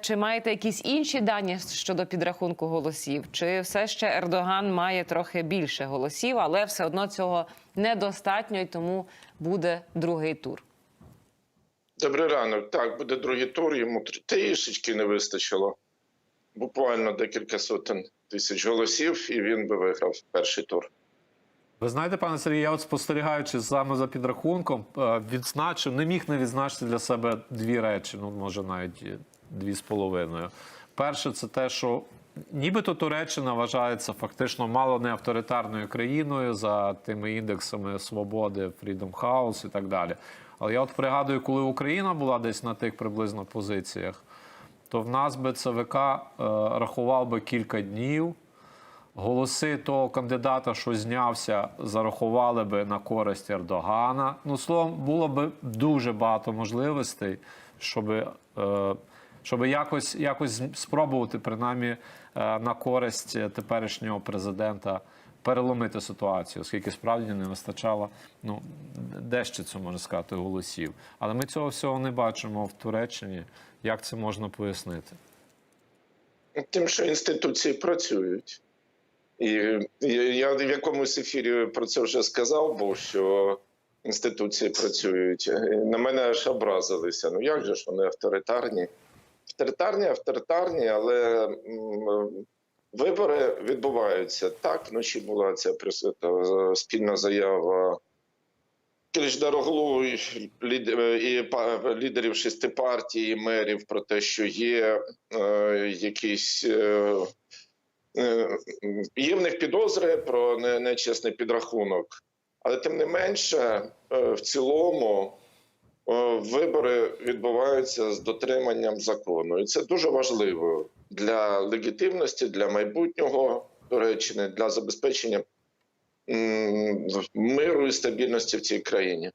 Чи маєте якісь інші дані щодо підрахунку голосів? Чи все ще Ердоган має трохи більше голосів, але все одно цього недостатньо і тому буде другий тур? Добрий ранок. Так, буде другий тур. Йому тр- трішечки не вистачило. Буквально декілька сотень тисяч голосів, і він би виграв перший тур. Ви знаєте, пане Сергій, я от спостерігаючи саме за підрахунком, е, відзначив, не міг не відзначити для себе дві речі, ну може навіть і дві з половиною. Перше, це те, що нібито Туреччина вважається фактично мало не авторитарною країною за тими індексами свободи, Freedom House і так далі. Але я от пригадую, коли Україна була десь на тих приблизно позиціях, то в нас би ЦВК е, рахував би кілька днів. Голоси того кандидата, що знявся, зарахували би на користь Ердогана. Ну, словом, було б дуже багато можливостей, щоб, е, щоб якось, якось спробувати, принаймні, е, на користь теперішнього президента переломити ситуацію, оскільки справді не вистачало ну, дещо це можна сказати голосів. Але ми цього всього не бачимо в Туреччині. Як це можна пояснити? Тим, що інституції працюють. І я в якомусь ефірі про це вже сказав, бо що інституції працюють. На мене аж образилися. Ну як же ж вони авторитарні? Авторитарні, авторитарні, але вибори відбуваються. Так, вночі була ця е, спільна заява Кілічдароглу і, е, лідерів шести партій, мерів про те, що є е, якісь. Є в них підозри про нечесний підрахунок, але тим не менше, в цілому вибори відбуваються з дотриманням закону, і це дуже важливо для легітимності, для майбутнього Туреччини, для забезпечення миру і стабільності в цій країні.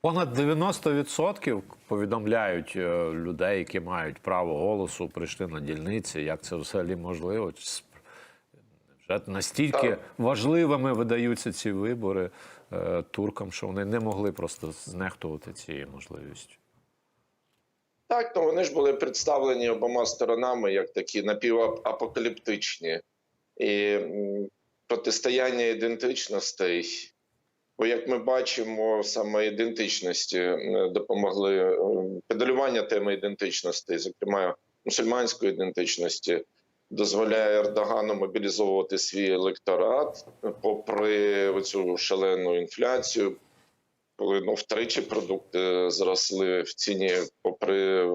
Понад 90% повідомляють е, людей, які мають право голосу, прийшли на дільниці. Як це взагалі можливо? Вже настільки Так. важливими видаються ці вибори е, туркам, що вони не могли просто знехтувати цією можливістю. Так, ну вони ж були представлені обома сторонами як такі напівапокаліптичні. І протистояння ідентичностей. Бо, як ми бачимо, саме ідентичності е, допомогли е, педалювання теми ідентичності, зокрема мусульманської ідентичності, дозволяє Ердогану мобілізовувати свій електорат попри оцю шалену інфляцію, коли ну втричі продукти зросли в ціні, попри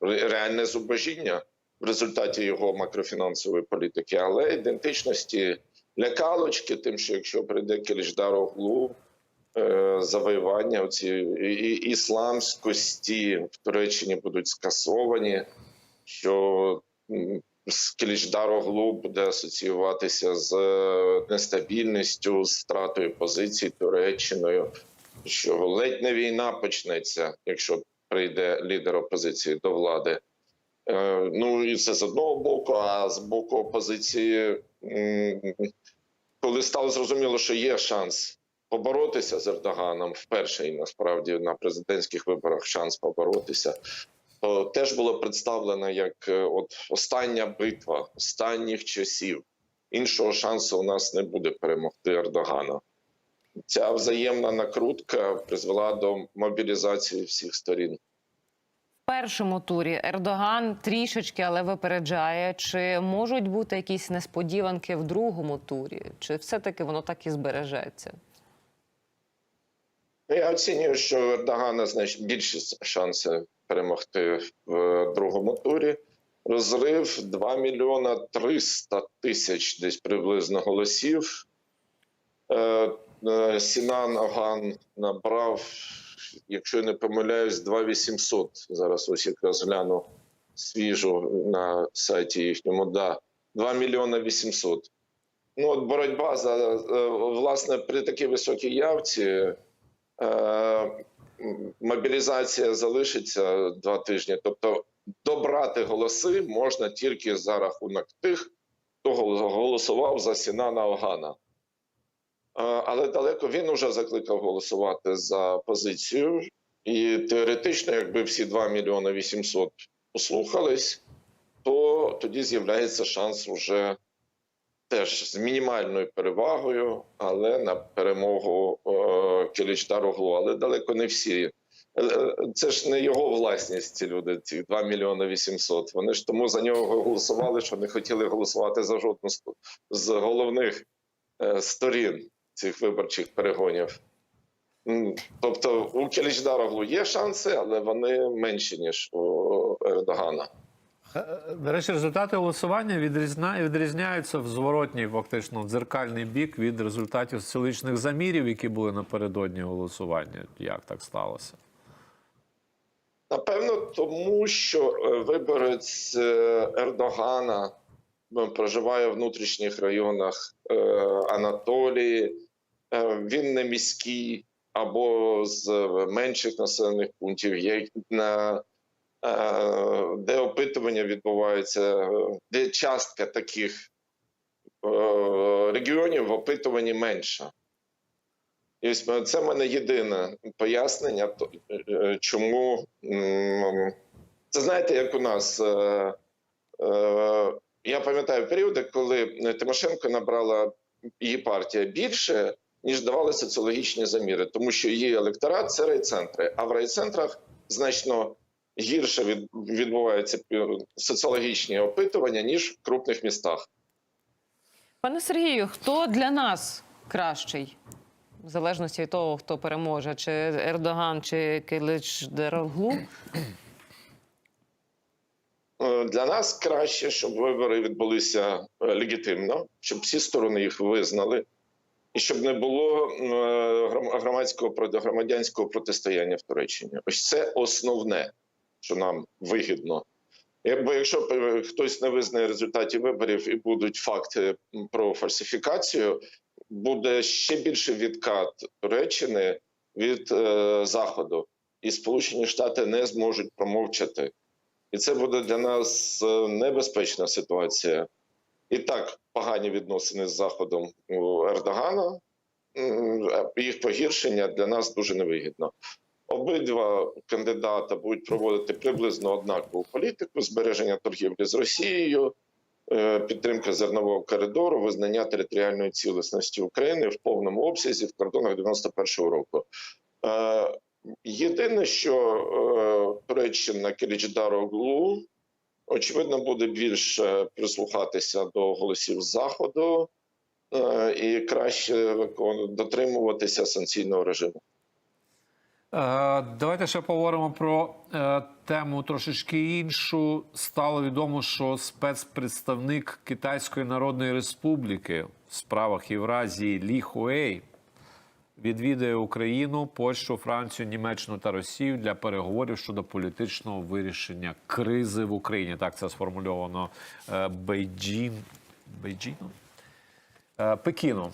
реальне зубожіння в результаті його макрофінансової політики, але ідентичності лякалочки, тим, що якщо прийде Кілічдароглу, е, завоювання оці ісламськості в Туреччині будуть скасовані, що Кілічдароглу буде асоціюватися з е, нестабільністю, з втратою позицій Туреччиною що ледь не війна почнеться, якщо прийде лідер опозиції до влади. Е, ну і це з одного боку, а з боку опозиції, коли стало зрозуміло, що є шанс поборотися з Ердоганом, вперше і насправді на президентських виборах шанс поборотися, теж було представлено як е, от остання битва останніх часів. Іншого шансу у нас не буде перемогти Ердогана ця взаємна накрутка призвела до мобілізації всіх сторін. В першому турі Ердоган трішечки, але випереджає. Чи можуть бути якісь несподіванки в другому турі? Чи все-таки воно так і збережеться? Я оцінюю, що Ердогана значить більші шанси перемогти в е, другому турі. Розрив 2 мільйона 300 тисяч десь приблизно голосів. Е, е, Сінан Оган набрав, якщо я не помиляюсь, 2800. Зараз ось якраз гляну свіжу на сайті їхньому. Да, 2 мільйона 800. Ну, от боротьба за власне при такій високій явці. Мобілізація залишиться два тижні. Тобто добрати голоси можна тільки за рахунок тих, хто голосував за Сінана Огана. Але далеко він уже закликав голосувати за позицію. І теоретично, якби всі 2 мільйони 800 послухались, то тоді з'являється шанс уже теж з мінімальною перевагою, але на перемогу е, Кілічдароглу. Але далеко не всі. Е, Це ж не його власність, ці люди, ці 2 мільйони 800. Вони ж тому за нього голосували, що не хотіли голосувати за жодну з головних е, сторін цих виборчих перегонів. Тобто у Кілічдароглу є шанси, але вони менші, ніж у Ердогана. Е, До речі, результати голосування відрізна... відрізняються в зворотній, фактично, в дзеркальний бік від результатів соціологічних замірів, які були напередодні голосування. Як так сталося? Напевно, тому що е, виборець е, Ердогана ну, проживає в внутрішніх районах е, Анатолії, Е, він не міський або з менших населених пунктів, є на е, де опитування відбувається, е, де частка таких е, регіонів в опитуванні менша. І ось е, це в мене єдине пояснення, е, чому це знаєте, як у нас. е, е, Я пам'ятаю періоди, коли Тимошенко набрала її партія більше, ніж давали соціологічні заміри, тому що її електорат це райцентри, а в райцентрах значно гірше від- відбуваються соціологічні опитування, ніж в крупних містах. Пане Сергію, хто для нас кращий? В залежності від того, хто переможе, чи Ердоган, чи Килич Дероглу. Е, Для нас краще, щоб вибори відбулися е, легітимно, щоб всі сторони їх визнали, і щоб не було е, громадського громадянського протистояння в Туреччині. Ось це основне, що нам вигідно. Як- Бо якщо е, хтось не визнає результатів виборів і будуть факти про фальсифікацію, буде ще більше відкат Туреччини від е, Заходу, і Сполучені Штати не зможуть промовчати. І це буде для нас е, небезпечна ситуація. І так погані відносини з Заходом у Ердогана. Їх погіршення для нас дуже невигідно. Обидва кандидата будуть проводити приблизно однакову політику збереження торгівлі з Росією, е, підтримка зернового коридору, визнання територіальної цілісності України в повному обсязі в кордонах 91-го року. Е, Єдине, що е, Туреччина Кілічдароглу, очевидно, буде більше прислухатися до голосів Заходу і краще дотримуватися санкційного режиму. Е, Давайте ще поговоримо про е, тему трошечки іншу. Стало відомо, що спецпредставник Китайської Народної Республіки в справах Євразії Лі Хуей відвідає Україну, Польщу, Францію, Німеччину та Росію для переговорів щодо політичного вирішення кризи в Україні. Так це сформульовано е, Бейджін. Бейджіном? Пекіном.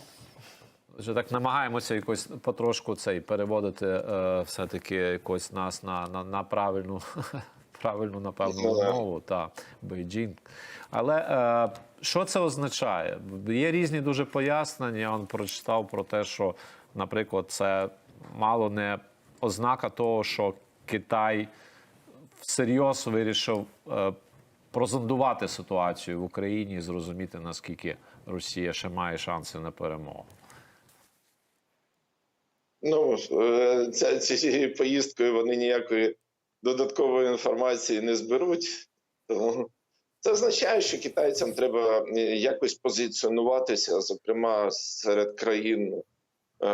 Вже так намагаємося якось потрошку цей переводити е, все-таки якось нас на, на, на правильну, правильну напевно, мову та Бейджінг. Але е, що це означає? Є різні дуже пояснення. Я он прочитав про те, що, наприклад, це мало не ознака того, що Китай всерйоз вирішив е, прозондувати ситуацію в Україні і зрозуміти, наскільки Росія ще має шанси на перемогу. Ну, е, ця, цією поїздкою вони ніякої додаткової інформації не зберуть. Тому це означає, що китайцям треба е, якось позиціонуватися, зокрема серед країн е,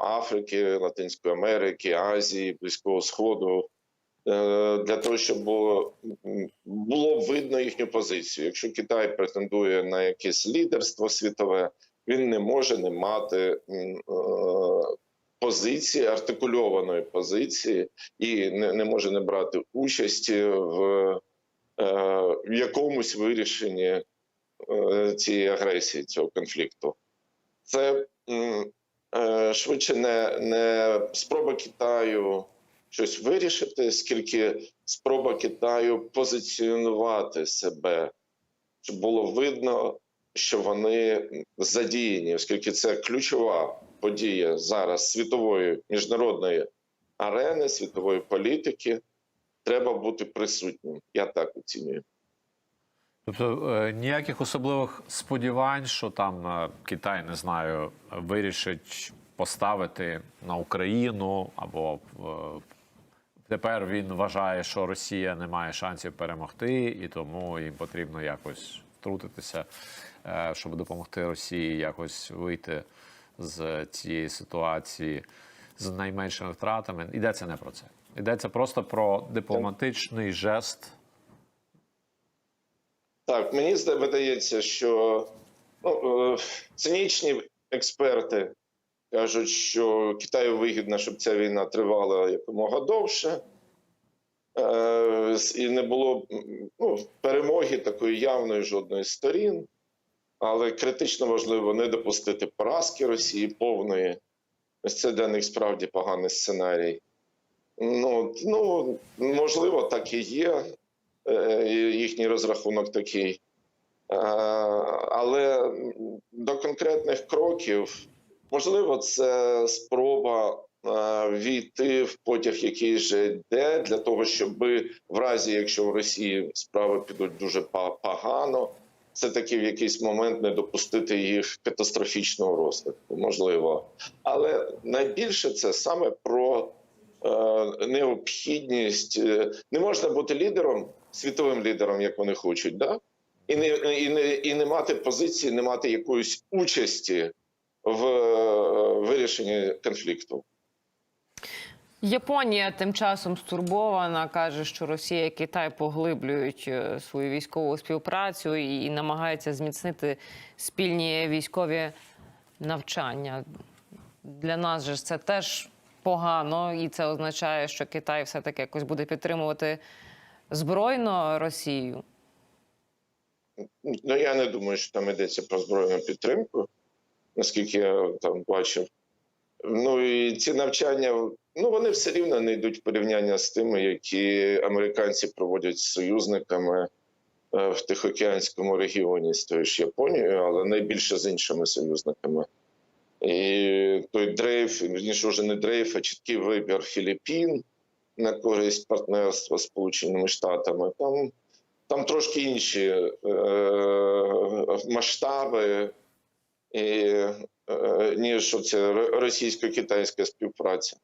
Африки, Латинської Америки, Азії, Близького Сходу. Для того щоб було, було видно їхню позицію. Якщо Китай претендує на якесь лідерство світове, він не може не мати е, позиції, артикульованої позиції, і не, може не брати участі в, е, в якомусь вирішенні е, цієї агресії, цього конфлікту. Це швидше не, не спроба Китаю щось вирішити, скільки спроба Китаю позиціонувати себе, щоб було видно, що вони задіяні, оскільки це ключова подія зараз світової міжнародної арени, світової політики. Треба бути присутнім. Я так оцінюю. Тобто е, ніяких особливих сподівань, що там е, Китай не знаю, вирішить поставити на Україну або е, тепер він вважає, що Росія не має шансів перемогти, і тому їм потрібно якось втрутитися, щоб допомогти Росії якось вийти з цієї ситуації з найменшими втратами. Йдеться не про це. Йдеться просто про дипломатичний жест. Так, мені видається, що ну, е, цинічні експерти кажуть, що Китаю вигідно, щоб ця війна тривала якомога довше. Е, І не було ну, перемоги такої явної жодної сторін. Але критично важливо не допустити поразки Росії повної. Ось це для них справді поганий сценарій. Ну, ну можливо, так і є. Е, їхній розрахунок такий. Е, Але до конкретних кроків, можливо, це спроба е, війти в потяг, який вже йде, для того, щоб в разі, якщо в Росії справи підуть дуже погано, це таки в якийсь момент не допустити їх катастрофічного розвитку, можливо. Але найбільше це саме про е, необхідність. е, Не можна бути лідером, світовим лідером, як вони хочуть, да? і, не, і, не, і не мати позиції, не мати якоїсь участі в е, вирішенні конфлікту. Японія тим часом стурбована, каже, що Росія і Китай поглиблюють е, свою військову співпрацю і, і намагаються зміцнити спільні військові навчання. Для нас же це теж погано, і це означає, що Китай все-таки якось буде підтримувати збройно Росію. Ну я не думаю, що там йдеться про збройну підтримку, наскільки я там бачив. Ну і ці навчання, ну вони все рівно не йдуть в порівняння з тими, які американці проводять з союзниками е, в Тихоокеанському регіоні з тою ж Японією, але найбільше з іншими союзниками. І той дрейф, ніж вже не дрейф, а чіткий вибір Філіппін на користь партнерства з Сполученими Штатами. Там, там трошки інші е, масштаби, і, ніж оця російсько-китайська співпраця.